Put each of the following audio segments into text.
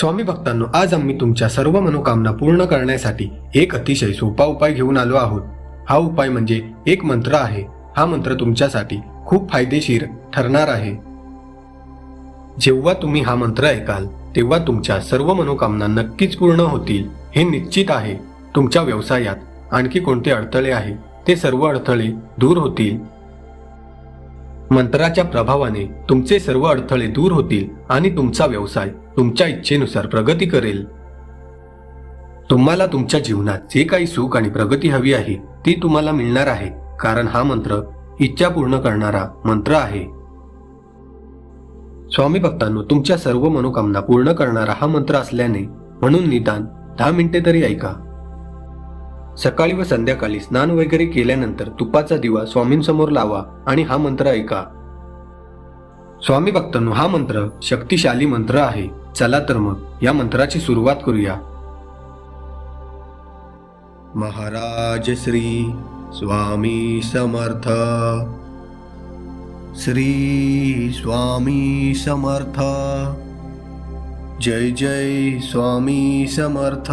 स्वामी भक्तांनो आज आम्ही तुमच्या सर्व मनोकामना पूर्ण करण्यासाठी एक अतिशय सोपा उपाय घेऊन आलो आहोत. हा उपाय म्हणजे एक मंत्र आहे. हा मंत्र तुमच्यासाठी खूप फायदेशीर ठरणार आहे. जेव्हा तुम्ही हा मंत्र ऐकाल तेव्हा तुमच्या सर्व मनोकामना नक्कीच पूर्ण होतील. हे निश्चित आहे. तुमच्या व्यवसायात आणखी कोणते अडथळे आहे? ते सर्व अडथळे दूर होतील. मंत्राच्या प्रभावाने तुमचे सर्व अडथळे दूर होतील आणि तुमचा व्यवसाय तुमच्या इच्छेनुसार प्रगती करेल. तुम्हाला तुमच्या जीवनात जे काही सुख आणि प्रगती हवी आहे ती तुम्हाला मिळणार आहे कारण हा मंत्र इच्छा पूर्ण करणारा मंत्र आहे. स्वामी भक्तांनो तुमच्या सर्व मनोकामना पूर्ण करणारा हा मंत्र असल्याने म्हणून निदान दहा मिनिटे तरी ऐका. सकाळी व संध्याकाळी स्नान वगैरे केल्यानंतर तुपाचा दिवा स्वामींसमोर लावा आणि हा मंत्र ऐका. स्वामी भक्तांनो हा मंत्र शक्तिशाली मंत्र आहे. चला तर मग या मंत्राची सुरुवात करूया. महाराज श्री स्वामी समर्थ. श्री स्वामी समर्थ. जय जय स्वामी समर्थ.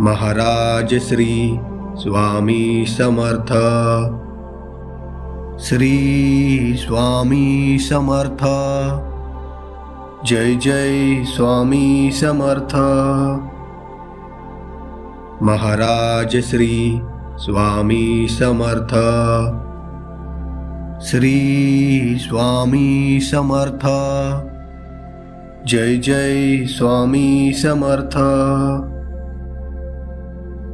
महाराज श्री स्वामी समर्थ। श्री स्वामी समर्थ। जय जय स्वामी समर्थ। महाराज श्री स्वामी समर्थ। श्री स्वामी समर्थ। जय जय स्वामी समर्थ।